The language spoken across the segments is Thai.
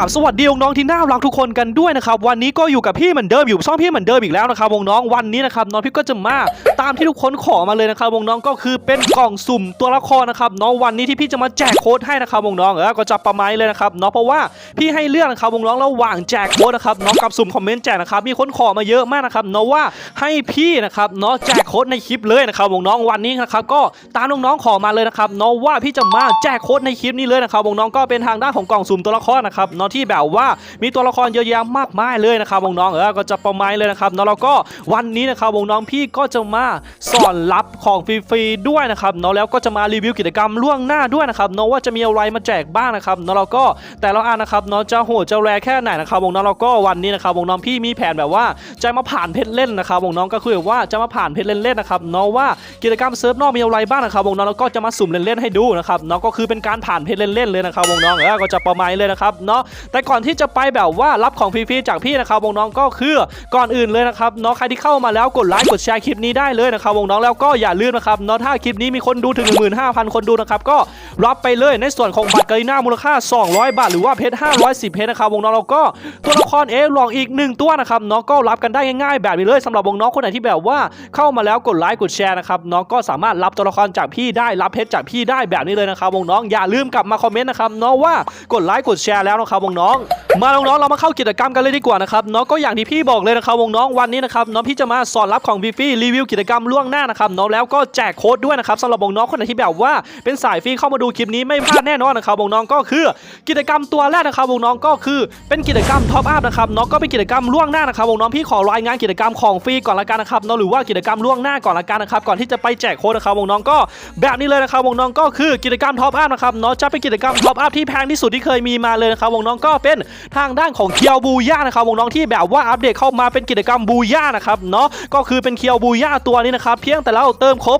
ราบสวัสดีน้องๆที่น่ารักทุกคนกันด้วยนะครับวันนี้ก็อยู่กับพี่เหมือนเดิมอยู่ช่องพี่เหมือนเดิมอีกแล้วนะครับวงน้องวันนี้นะครับน้องพี่ก็จะมาตามที่ทุกคนขอมาเลยนะครับวงน้องก็คือเป็นกล่องสุ่มตัวละครนะครับน้องวันนี้ที่พี่จะมาแจกโค้ดให้นะครับวงน้องเออก็จะประมาณเลยนะครับเนาะเพราะว่าพี่ให้เลือกนะครับวงน้องระหว่างแจกโค้ดนะครับน้องกับสุ่มคอมเมนต์แจกนะครับมีคนขอมาเยอะมากนะครับเนาะว่าให้พี่นะครับเนาะแจกโค้ดในคลิปเลยนะครับวงน้องวันนี้นะครับก็ตามน้องๆขอมาเลยนะครับเนาะว่าพี่จะมาแจกโค้ดในคลิปนี้เลยนะครับวงน้องก็เป็นทางด้านของกล่องสุ่มตัวละครนะครับเนาะที่แบบว่ามีตัวละครเยอะแยะมากมายเลยนะครับวงน้องเออก็จะประมาณเลยนะครับแล้วก็วันนี้นะครับวงน้องพี่ก็จะมาสอนรับของฟรีๆด้วยนะครับเนาะแล้วก็จะมารีวิวกิจกรรมล่วงหน้าด้วยนะครับเนาะว่าจะมีอะไรมาแจกบ้างนะครับเนาะแล้วก็แต่ละอันนะครับเนาะจะโหดจะแรงแค่ไหนนะครับวงน้องแล้วก็วันนี้นะครับวงน้องพี่มีแผนแบบว่าจะมาผ่านเพชรเล่นนะครับวงน้องก็คือแบบว่าจะมาผ่านเพชรเล่นๆนะครับเนาะว่ากิจกรรมเซิร์ฟนอกมีอะไรบ้างนะครับวงน้องแล้วก็จะมาสุ่มเล่นๆให้ดูนะครับเนาะก็คือเป็นการผ่านเพชรเล่นๆเลยนะครับวงน้องเออก็จะประมาณเลยนะครับเนาะแต่ก่อนที่จะไปแบบว่ารับของฟรีๆจากพี่นะครับวงน้องก็คือก่อนอื่นเลยนะครับเนาะใครที่เข้ามาแล้วกดไลค์กดแชร์คลิปนี้ได้เลยนะครับวงน้องแล้วก็อย่าลืมนะครับเนาะถ้าคลิปนี้มีคนดูถึง 15,000 คนดูนะครับก็รับไปเลยในส่วนของบัตรกรีน่ามูลค่า 200 บาท หรือว่าเพชร510 เพชรนะครับวงน้องแล้วก็ตัวละครเอฟลองอีกหนึ่งตัวนะครับเนาะก็รับกันได้ง่ายๆแบบนี้เลยสำหรับวงน้องคนไหนที่แบบว่าเข้ามาแล้วกดไลค์กดแชร์นะครับเนาะก็สามารถรับตัวละครจากพี่ได้รับเพชรจากพี่ได้แบบนี้เลยนะครับวงน้องอย่าลืมกลับมาคอมเมนต์นะครับเนาะว่ากดไลค์กดแชร์แล้วนะครับวงน้องมาน้องๆเรามาเข้ากิจกรรมกันเลยดีกว่านะครับเนาะก็อย่างที่พี่บอกเลยนะครับวงน้องวันนี้นะครับเนาะพี่จะมาสอนรับของฟรีรีวิวกิจกรรมล่วงหน้านะครับเนาะแล้วก็แจกโค้ดด้วยนะครับสำหรับวงน้องคนไหนที่แบบว่าเป็นสายฟรีเข้ามาดูคลิปนี้ไม่พลาดแน่นอนนะครับวงน้องก็คือกิจกรรมตัวแรกนะครับวงน้องก็คือเป็นกิจกรรมท็อปอัพนะครับเนาะก็เป็นกิจกรรมล่วงหน้านะครับวงน้องพี่ขอรายงานกิจกรรมของฟรีก่อนละกันนะครับเนาะหรือว่ากิจกรรมล่วงหน้าก่อนละกันนะครับก่อนที่จะไปแจกโค้ดนะครับวงน้องก็แบบนี้เลยนะครับวงน้องก็คือกิจกรรมท็อปอัพนะครับเนาะจะเป็นกิจกรรมท็อปอัพที่แพงที่สุดที่เคยมีมาเลยนะครับวงน้องก็เป็นทางด้านของเคียวบูย่านะครับวงน้องที่แบบว่าอัปเดตเข้ามาเป็นกิจกรรมบูย่านะครับเนาะก็คือเป็นเคียวบูย่าตัวนี้นะครับเพียงแต่เราเติมครบ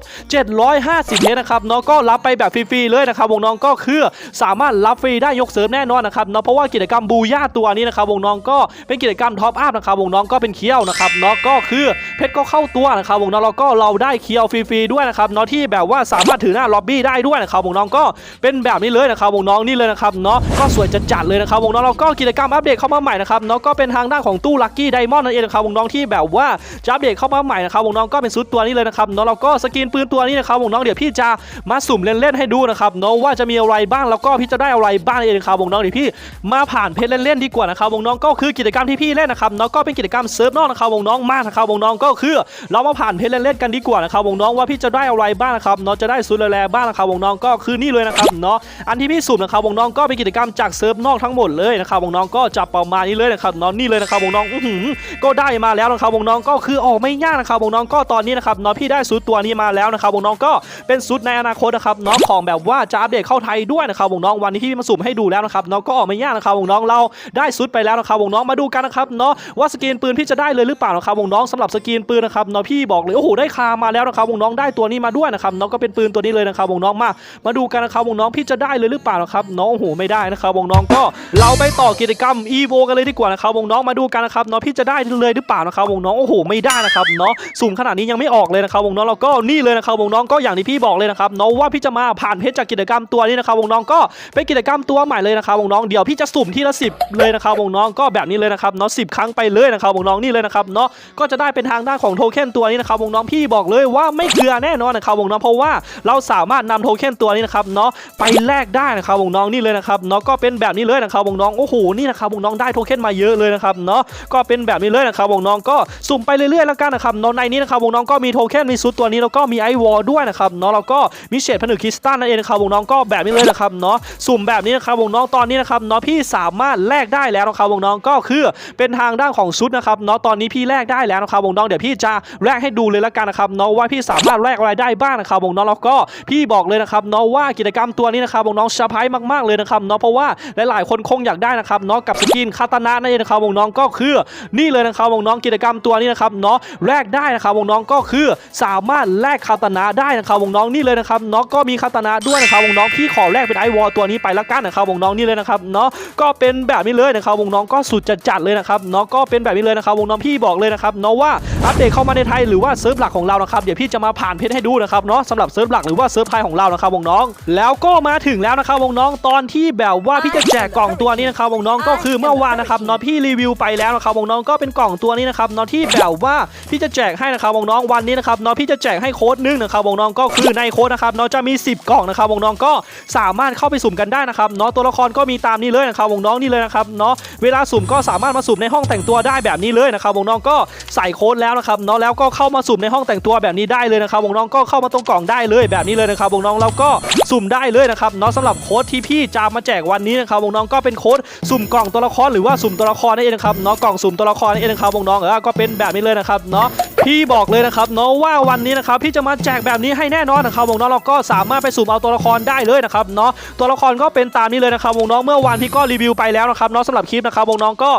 750เพชรนะครับเนาะก็รับไปแบบฟรีๆเลยนะครับวงน้องก็คือสามารถรับฟรีได้ยกเสริมแน่นอนนะครับเนาะเพราะว่ากิจกรรมบูย่าตัวนี้นะครับวงน้องก็เป็นกิจกรรมท็อปอัพนะครับวงน้องก็เป็นเคียวนะครับเนาะก็คือเพชรก็เข้าตัวนะครับวงน้องแล้วก็เราได้เคียวฟรีๆด้วยนะครับเนาะที่แบบว่าสามารถถือหน้าล็อบบี้ได้ด้วยนะครับวงน้องก็เป็นแบบนี้เลยนะครับวงน้องนี่เลยนะครับเนาะก็สวยจัดๆเลยนะครับวงน้องแล้วก็กิจกรรมอัปเดตเข้ามาใหม่นะครับเนาะก็เป็นทางด้านของตู้ลัคกี้ไดมอนด์นั่นเองนะครับวงน้องที่แบบว่าจะอัปเดตเข้ามาใหม่นะครับวงน้องก็เป็นซุดตัวนี้เลยนะครับเนาะแล้วก็สกินปืนตัวนี้นะครับวงน้องเดี๋ยวพี่จะมาสุ่มเล่นๆให้ดูนะครับเนาะว่าจะมีอะไรบ้างแล้วก็พี่จะได้อะไรบ้างนั่นเองนะครับวงน้องเดี๋ยวพี่มาผ่านเพจเล่นๆดีกว่านะครับวงน้องก็คือกิจกรรมที่พี่เล่นนะครับเนาะก็เป็นกิจกรรมเซิร์ฟนอกนะครับวงน้องมากนะครับวงน้องก็คือ เรามาผ่านเพจเล่นๆกันดีกว่านะครับวงน้องว่าพี่จะได้อะไรบ้างนะครับเนาะจะได้ซุดแลๆบ้างนะครับวงน้องก็คือนี่เลยนะครับเนาะอันที่พี่สุ่มนะครับวงน้องก็เป็นกิจกรรมจากเซิร์ฟนอกทั้งหมดเลยนะครับวงน้องก็จะประมาณนี้เลยนะครับเนาะนี่เลยนะครับวงน้องอื้อหือก็ได้มาแล้วนะครับวงน้องก็คือออกไม่ยากนะครับวงน้องก็ตอนนี้นะครับเนาะพี่ได้ซุดตัวนี้มาแล้วนะครับวงน้องก็เป็นซุดในอนาคตนะครับเนาะของแบบว่าจะอัปเดตเข้าไทยด้วยนะครับวงน้องวันนี้ที่พี่มาสุ่มให้ดูแล้วนะครับเนาะก็ออกไม่ยากนะครับวงน้องเราได้ซุดไปแล้วนะครับวงน้องมาดูกันนะครับเนาะว่าสกรีนปืนพี่จะได้เลยหรือเปล่านะครับวงน้องสำหรับสกรีนปืนนะครับเนาะพี่บอกเลยโอ้โหได้คามาแล้วนะครับวงน้องได้ตัวนี้มาด้วยนะครับเนาะก็เป็นปืนตัวนี้เลยนะครับวงน้องมามาดูกันนะครับวงน้องพี่จะได้เลยหรือเปล่านะครับน้องโอ้โหไม่ได้นะครับวงน้องก็เราไปต่อกิจกรรม EVO กันเลยดีกว่านะครับวงน้องมาดูกันนะครับเนาะพี่จะได้เลยหรือเปล่านะครับวงน้องโอ้โหไม่ได้นะครับเนาะสุ่มขนาดนี้ยังไม่ออกเลยนะครับวงน้องเราก็นี่เลยนะครับวงน้องก็อย่างที่พี่บอกเลยนะครับเนาะว่าพี่จะมาผ่านเพจจากกิจกรรมตัวนี้นะครับวงน้องก็เป็นกิจกรรมตัวใหม่เลยนะครับวงน้องเดี๋ยวพี่จะสุ่มทีละสิบเลยนะครับวงน้องก็แบบนี้เลยนะครับเนาะสิครั้งไปเลยนะครับวงน้องนี่เลยนะครับเนาะก็จะได้เป็นทางด้านของโทเค็นตัวนี้นะครับวงน้องพี่บอกเลยว่าไม่เกลือแน่นอนนะครับวงน้องเพราะว่าเราสามารถนำโทเค็นตัวนี้นะครับเนาะไปแลกได้นะครับวงน้องนี่เลยนะครับเนาะก็เป็นแบบนี้เลยนะครับวงน้องโอ้โหนี่นะครับวงน้องได้โทเค็นมาเยอะเลยนะครับเนาะก็เป็นแบบนี้เลยนะครับวงน้องก็สุ่มไปเรื่อยๆแล้วกันนะครับเนาะในนี้นะครับวงน้องก็มีโทเค็นมีซุดตัวนี้แล้วก็มีไอวอลด้วยนะครับเนาะแล้วก็มีเศษผนึกคริสตัลนั่นเองนะครับวงน้องก็แบบนี้เลยนะครับเนาะสุ่มแบบนี้นะครับวงน้องตอนนี้นะครับเนาะพี่สามารถแลกได้แล้วนะครับวงน้องก็คือเป็นทางด้านของซุดนะครับเนาะตอนนี้พี่แลกได้แล้วนะครับวงน้องเดี๋ยวพี่จะแลกให้ดูเลยแล้วกันนะครับเนาะว่าพี่สามารถแลกอะไรได้บ้างนะครับวงน้องแล้วก็พี่บอกเลยนะครับเนาะว่ากิจกรรมตัวนี้นะครับวงน้องเซอร์ไพรส์มากๆเลยนะครับเนาะเพราะว่าหลายๆคนคงอยากได้นะครับเนาะกับสกินคาตานะนั่นเองนะครับวงน้องก็คือนี่เลยนะครับวงน้องกิจกรรมตัวนี้นะครับเนาะแลกได้นะครับวงน้องก็คือสามารถแลกคาตานะได้นะครับวงน้องนี่เลยนะครับเนาะก็มีคาตานะด้วยนะครับวงน้องพี่ขอแลกเป็นไอวอลตัวนี้ไปละกันนะครับวงน้องนี่เลยนะครับเนาะก็เป็นแบบนี้เลยนะครับวงน้องก็สุดจัดๆเลยนะครับเนาะก็เป็นแบบนี้เลยนะครับวงน้องพี่บอกเลยนะครับเนาะว่าอัปเดตเข้ามาในไทยหรือว่าเซิร์ฟหลักของเรานะครับเดี๋ยวพี่จะมาผ่านเพจให้ดูนะครับเนาะสำหรับเซิร์ฟหลักหรือว่าเซิร์ฟไทยของเรานะครับวงน้อง แล้วก็มาถึงแล้วนะครับวงน้องตอนที่แบบว่าพี่จะแจกกล่องตัวนี้นะครับวงน้องก็คือเมื่อวานนะครับเนาะพี่รีวิวไปแล้วนะครับวงน้องก็เป็นกล่องตัวนี้นะครับเนาะที่แบบว่าพี่จะแจกให้นะครับวงน้องวันนี้นะครับเนาะพี่จะแจกให้โค้ดหนึงนะครับวงน้องก็คือในโค้ดนะครับเนาะจะมี 10 กล่องนะครับวงน้องก็สามารถเข้าไปสุ่มกันได้นะครับเนาะตัวละครก็มีตามนี้เลยนะครับวงน้องนี่เลยนะครับเนาะเวลาสุ่มก็สามารถมาสุ่มในห้องแต่งตัวได้แบบนี้เลยนะครับวงน้องก็ใส่โค้ดแล้วนะครับเนาะแล้วก็เข้ามาสุ่มในห้องแต่งตัวแบบนี้ได้เลยนะครับวงน้องก็เข้ามาตรงกล่องได้เลยแบบนี้เลยนะครับวงน้องแล้วก็ สุ่มได้เลยนะครับเนาะสำหรับโค้ดที่พี่จะมาแจกวันนี้นะครับวงน้องก็เป็นโค้ดสุ่มกล่องตัวละครหรือว่าสุ่มตัวละครนั่นเองนะครับเนาะกล่องสุ่มตัวละครนั่นเองนะครับวงน้องเออก็เป็นแบบนี้เลยนะครับเนาะพี่บอกเลยนะครับเนาะว่าวันนี้นะครับพี่จะมาแจกแบบนี้ให้แน่นอนนะครับวงน้องเราก็สามารถไปสุ่มเอาตัวละครได้เลยนะครับเนาะตัวละครก็เป็นตามนี้เลยนะครับวงน้องเมื่อวานพี่ก็รีวิวไปแล้วนะครับเนาะสำหรับคลิปนะครับวงน้องก็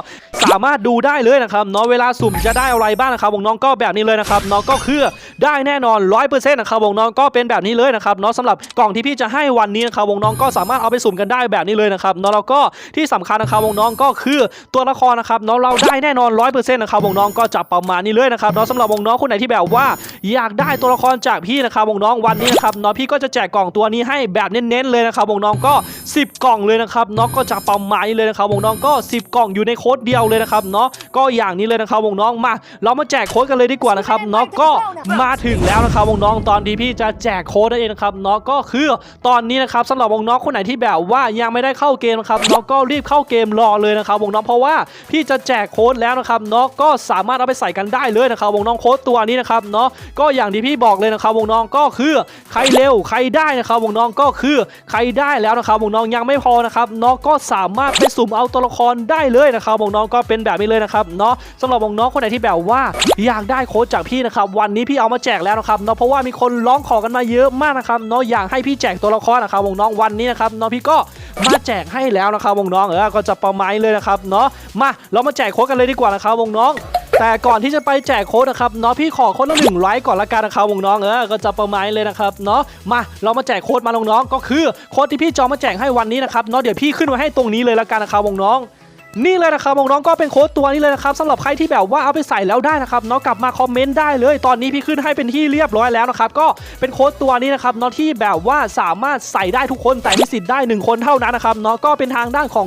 สามารถดูได้เลยนะครับเนาะเวลาสุ่มจะได้อะไรบ้างนะครับวงน้องก็แบบนี้เลยนะครับเนาะก็คือได้แน่นอน100%นะครับวงน้องก็เป็นแบบนี้เลยนะครับเนาะสำหรับกล่องที่พี่จะให้วันนี้นะครับวงน้องก็สามารถเอาไปสุ่มกันได้แบบนี้เลยนะครับเนาะแล้วก็ที่สำคัญนะครับวงน้องก็คือตัวละครนะครับเนาะเราได้แน่นอน100%นะครับวงน้องก็จับประมาณนี้เลยนะครับเนาะสำหรับวงน้องคนไหนที่แบบว่า อยากได้ตัวละครจากพี่นะครับวงน้องวันนี้นะครับเนาะพี่ก็จะแจกกล่องตัวนี้ให้แบบเน้นๆเลยนะครับวงน้องก็ 10 กล่องเลยนะครับเนาะก็จะประมาณนี้เลยนะครับวงน้องก็ 10 กล่องอยู่ในโค้ดเดียวเลยนะครับเนาะก็อย่างนี้เลยนะครับวงน้องมา เรามาแจกโค้ดกันเลยดีกว่านะครับเนาะก็มาถึงแล้วนะครับวงน้องตอนที่พี่จะแจกโค้ดนั่นเองนะครับเนาะก็คือตอนนี้นะครับสำหรับวงน้องคนไหนที่แบบว่ายังไม่ได้เข้าเกมนะครับเนาะก็รีบเข้าเกมรอเลยนะครับวงน้องเพราะว่าพี่จะแจกโค้ดแล้วนะครับเนาะก็สามารถเอาไปใส่กันได้เลยนะครับวงน้องโค้ดตัวนี้นะครับเนาะก็อย่างที่พี่บอกเลยนะครับวงน้องก็คือใครเร็วใครได้นะครับวงน้องก็คือใครได้แล้วนะครับวงน้องยังไม่พอนะครับเนาะก็สามารถไปสุ่มเอาตัวละครได้เลยนะครับวงน้องก็เป็นแบบนี้เลยนะครับเนาะสำหรับวงน้องคนไหนที่แบบว่าอยากได้โค้ดจากพี่นะครับวันนี้พี่เอามาแจกแล้วนะครับเนาะเพราะว่ามีคนร้องขอกันมาเยอะมากนะครับเนาะอยากให้พี่แจกตัวละครนะครับวงน้องวันนี้นะครับเนาะพี่ก็มาแจกให้แล้วนะครับวงน้องเออก็จะประมาณเลยนะครับเนาะมาเรามาแจกโค้ดกันเลยดีกว่านะครับวงน้องแต่ก่อนที่จะไปแจกโค้ดนะครับเนาะพี่ขอโค้ดละหนึ่งไลค์ก่อนละกันนะครับวงน้องเออก็จะประมาณเลยนะครับเนาะมาเรามาแจกโค้ดมาลงน้องก็คือโค้ดที่พี่จอมาแจกให้วันนี้นะครับเนาะเดี๋ยวพี่ขึ้นไว้ให้ตรงนี้เลยละกันนะครับวงน้อง นี่เลยนะครับวงน้องก็เป็นโค้ดตัวนี้เลยนะครับสำหรับใครที่แบบว่าเอาไปใส่แล้วได้นะครับเนาะกลับมาคอมเมนต์ได้เลยตอนนี้พี่ขึ้นให้เป็นที่เรียบร้อยแล้วนะครับก็เป็นโค้ดตัวนี้นะครับเนาะที่แบบว่าสามารถใส่ได้ทุกคนแต่มีสิทธิ์ได้หนึ่งคนเท่านั้นนะครับเนาะก็เป็นทางด้านของ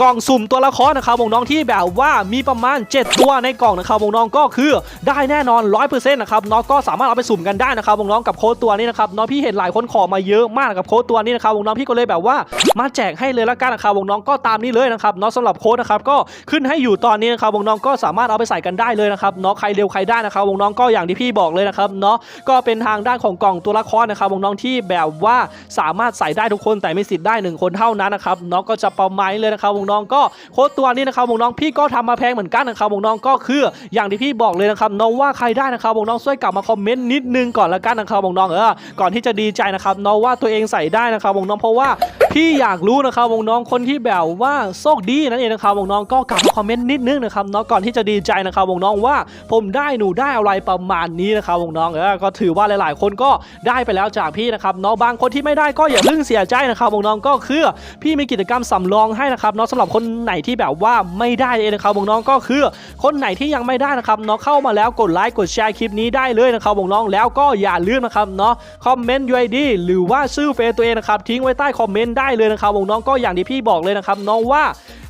กล่องสุ่มตัวละครนะครับวงน้องที่แบบว่ามีประมาณ 7 ตัวในกล่องนะครับวงน้องก็คือได้แน่นอน 100%นะครับเนาะก็สามารถเอาไปสุ่มกันได้นะครับวงน้องกับโค้ดตัวนี้นะครับเนาะพี่เห็นหลายคนขอมาเยอะมากกับโค้ดตัวนี้นะครับวงน้องพี่ก็เลยแบบว่ามาแจกให้เลยละกันนะครับวงน้องก็ตามนี้เลยนะครับเนาะสำหรับโค้ดนะครับก็ขึ้นให้อยู่ตอนนี้นะครับวงน้องก็สามารถเอาไปใส่กันได้เลยนะครับเนาะใครเร็วใครได้นะครับวงน้องก็อย่างที่พี่บอกเลยนะครับเนาะก็เป็นทางด้านของกล่องตัวละครนะครับวงน้องที่แบบว่าสามารถใส่ได้ทุกคนแต่มีสิทธิ์ได้หนึ่งคนเท่านั้นนะครับเนาะก็จะประมาณเลยนะครับวงน้องก็โค้ดตัวนี้นะครับวงน้องพี่ก็ทำมาแพงเหมือนกันนะครับวงน้องก็คือ อย่างที่พี่บอกเลยนะครับเนาะว่าใครได้นะครับวงน้องช่วยกลับมาคอมเมนต์นิดนึงก่อนละกันนะครับวงน้องเออก่อนที่จะดีใจนะครับเนาะว่าตัวเองใส่ได้นะครับวงน้องเพราะว่าพี่อยากรู้นะครับวงน้องคนที่แบบว่าโชคดีนั่นเองนะครับวงน้องก็กลับมาคอมเมนต์นิดนึงนะครับเนาะก่อนที่จะดีใจนะครับวงน้องว่าผมได้หนูได้อะไรประมาณนี้นะครับวงน้องเออก็ถือว่าหลาย ๆ คนก็ได้ไปแล้วจากพี่นะครับเนาะบางคนที่ไม่ได้ก็อย่าเพิ่งเสียใจนะครับวงน้องก็คือพี่มีกิจกรรมสำรองให้นะครับเนาะสำหรับคนไหนที่แบบว่าไม่ได้เองนะครับวงน้องก็คือ คนไหนที่ยังไม่ได้นะครับเนาะเข้ามาแล้วกดไลค์กดแชร์คลิปนี้ได้เลยนะครับวงน้องแล้วก็อย่าลืมนะครับเนาะคอมเมนต์ UID หรือว่าชื่อเฟซตัวเองนะครับทิ้งไว้ใต้คอมเมนต์ได้เลยนะครับวงน้องก็อย่างที่พี่บอกเลยนะครับน้องว่า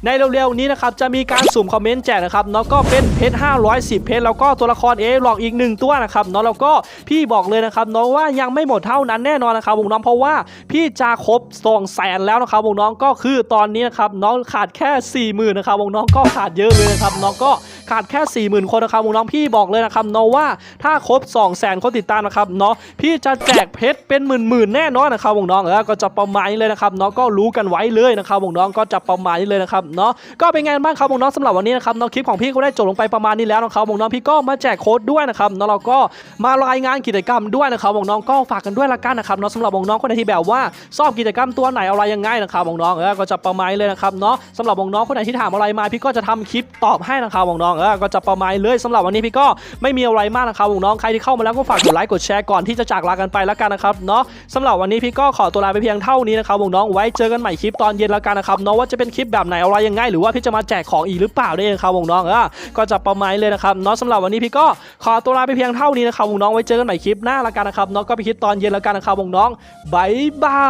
ในเร็วๆนี้นะครับจะมีการสุ่มคอมเมนต์แจกนะครับเนาะก็เป็นเพชร510 เพชรแล้วก็ตัวละครเอหลอกอีกหนึ่งตัวนะครับเนาะแล้วก็พี่บอกเลยนะครับน้องว่ายังไม่หมดเท่านั้นแน่นอนนะครับวงน้องเพราะว่าพี่จะครบ2แสนแล้วนะครับวงน้องก็คือตอนนี้นะครับน้องขาดแค่40,000นะครับวงน้องก็ขาดเยอะเลยนะครับน้องก็ ขาดแค่ 40,000 คนนะครับวงน้องพี่บอกเลยนะครับเนาะว่าถ้าครบ 2 0 0 0 0 0 คนติดตามนะครับเนาะพี่จะแจกเพชรเป็นหมื่นๆแน่นอนนะครับวงน้องเออก็จะประมาณนี้เลยนะครับเนาะก็รู้กันไว้เลยนะครับวงน้องก็จะประมาณนี้เลยนะครับเนาะก็เป็นไงบ้างครับวงน้องสำหรับวันนี้นะครับเนาะคลิปของพี่ก็ได้จบลงไปประมาณนี้แล้วนะครับวงน้องพี่ก็มาแจกโค้ดด้วยนะครับเนาะเราก็มารายงานกิจกรรมด้วยนะครับวงน้องก็ฝากกันด้วยละกันนะครับเนาะสำหรับวงน้องคนไหนที่แบบว่าชอบกิจกรรมตัวไหนอะไรยังไงนะครับวงน้องเออก็จะประมาณนี้เลยนะครับเนาะสำหรับวงน้องคนไหนที่ถามอะไรมาพี่ก็จะทำคลิปตอบให้นะครับวงน้องเออก็จะประมาณเลยสำหรับวันนี้พี่ก็ไม่มีอะไรมากนะครับวงน้องใครที่เข้ามาแล้วก็ฝากกดไลค์กดแชร์ก่อนที่จะจากลากันไปแล้วกันนะครับเนาะสำหรับวันนี้พี่ก็ขอตัวลาไปเพียงเท่านี้นะครับวงน้องไว้เจอกันใหม่คลิปตอนเย็นแล้วกันนะครับเนาะว่าจะเป็นคลิปแบบไหนอะไรยังไงหรือว่าพี่จะมาแจกของอีกหรือเปล่าได้นะครับวงน้องเออก็จะประมาณเลยนะครับเนาะสำหรับวันนี้พี่ก็ขอตัวลาไปเพียงเท่านี้นะครับวงน้องไว้เจอกันใหม่คลิปหน้าแล้วกันนะครับเนาะก็ไปคลิปตอนเย็นแล้วกันนะครับวงน้องบายบา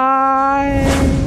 ย